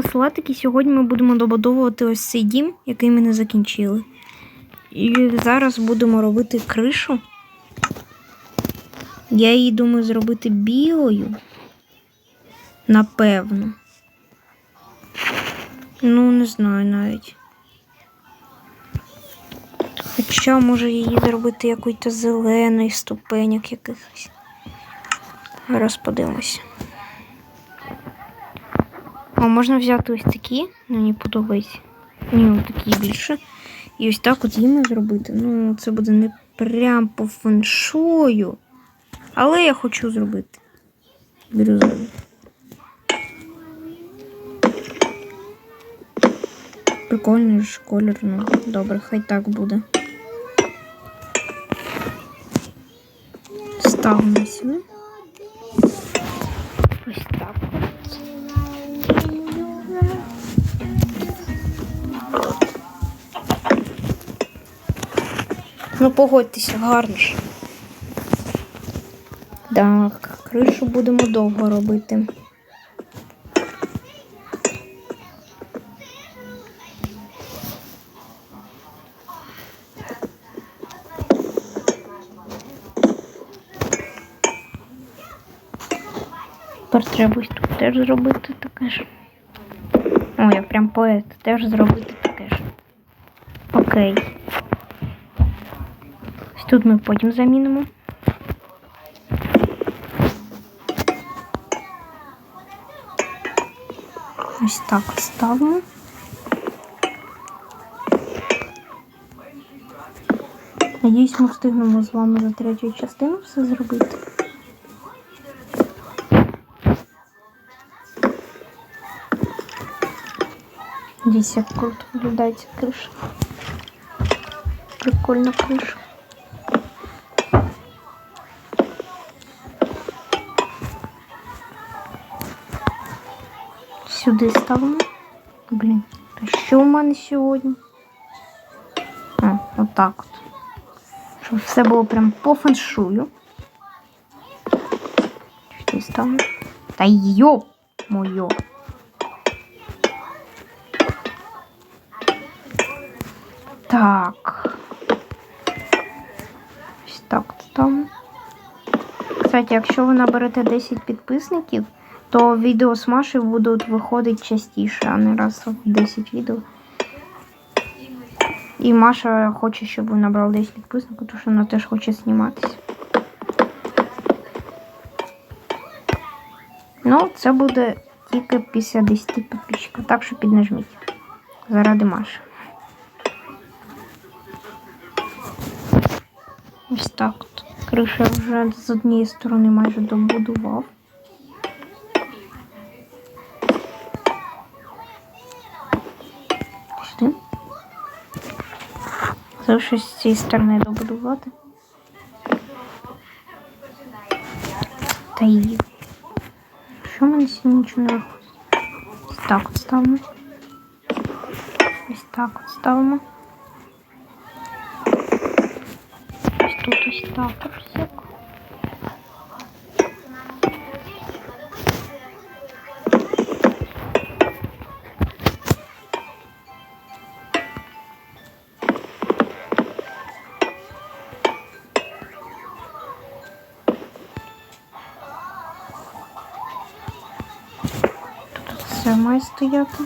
вами салатик, сьогодні ми будемо добудовувати ось цей дім, який ми не закінчили. І зараз будемо робити кришу. Я її думаю зробити білою. Напевно. Ну, не знаю навіть. Хоча може її зробити якоюсь зеленою ступенях якихось. Зараз подивимося. А можна взяти ось такі, мені подобається. Ні, такі більше. І ось так от їм зробити. Ну, це буде не прям по феншую. Але я хочу зробити. Бірюзові. Прикольний ж колір, ну добре, хай так буде. Ставимо сюди. Ну, погодьтеся, гарно ж. Так, кришу будемо довго робити. Тепер треба тут теж зробити таке ж. О, я прям поет теж зробити таке ж. Окей. Тут ми потім замінимо. Ось так ставимо. Надіюсь, ми встигнемо з вами за третю частину все зробити. Десь як круто виглядає криша. Прикольна криша. Сюди ставимо. Блін, то що у мене сьогодні? А, отак от. Щоб все було прям по феншую. Сюди ставимо. Та йоп моє. Так. Ось так ставимо. Кстати, якщо ви наберете 10 підписників, то відео з Машею будуть виходити частіше, а не раз в 10 відео. І Маша хоче, щоб ви набрали 10 підписників, тому що вона теж хоче зніматися. Ну, це буде тільки після 10 підписчиків, так що піднажміть. Заради Маші. Ось так. Криша вже з однієї сторони майже добудував. Залишилось з цієї сторони добудувати. Та її. Що в мене сьогодні нічого не виходить? Ось так от ставимо. Ось так от ставимо. Ось тут ось так от все має стояти.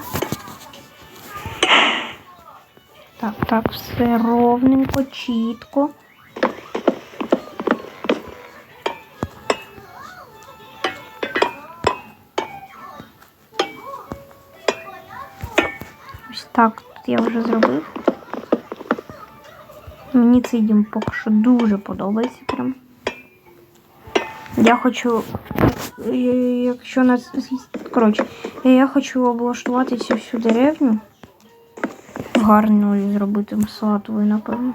Так, так, все ровненько, чітко. Ось так тут я вже зробив. Мені цей дім поки що дуже подобається прям. Я хочу, е, якщо нас. Коротше, я хочу облаштувати цю всю деревню. Гарною зробити салатовою, напевно.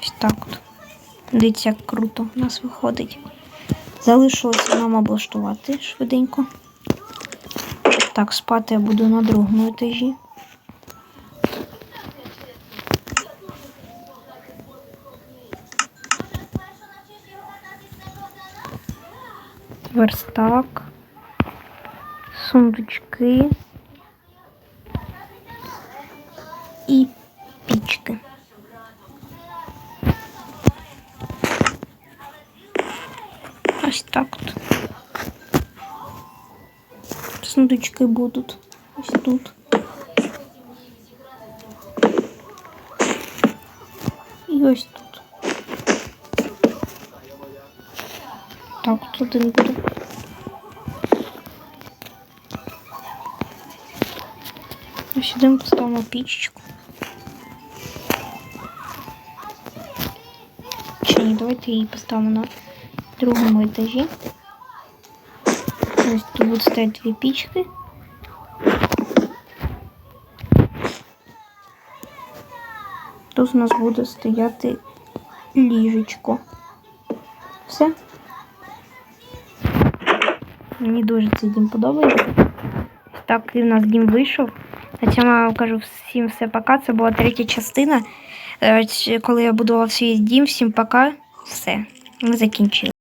Ось так от. Дивіться, як круто у нас виходить. Залишилося нам облаштувати швиденько. Так, спати я буду на другому етажі. верстак, сундучки і пічки. Ось так от. Сундучки будуть ось тут. І ось тут. Так, тут один буде. Ось сюди поставимо пічечку. Чи ні, давайте її поставимо на другому етажі. Ось тут будуть стоять дві пічки. Тут у нас буде стояти ліжечко. Все. Мені дуже цей дім подобається. Так і в нас дім вийшов. На цьому я вам кажу всім все пока. Це була третя частина. Е, Коли я будував свій дім, всім пока. Все. Ми закінчили.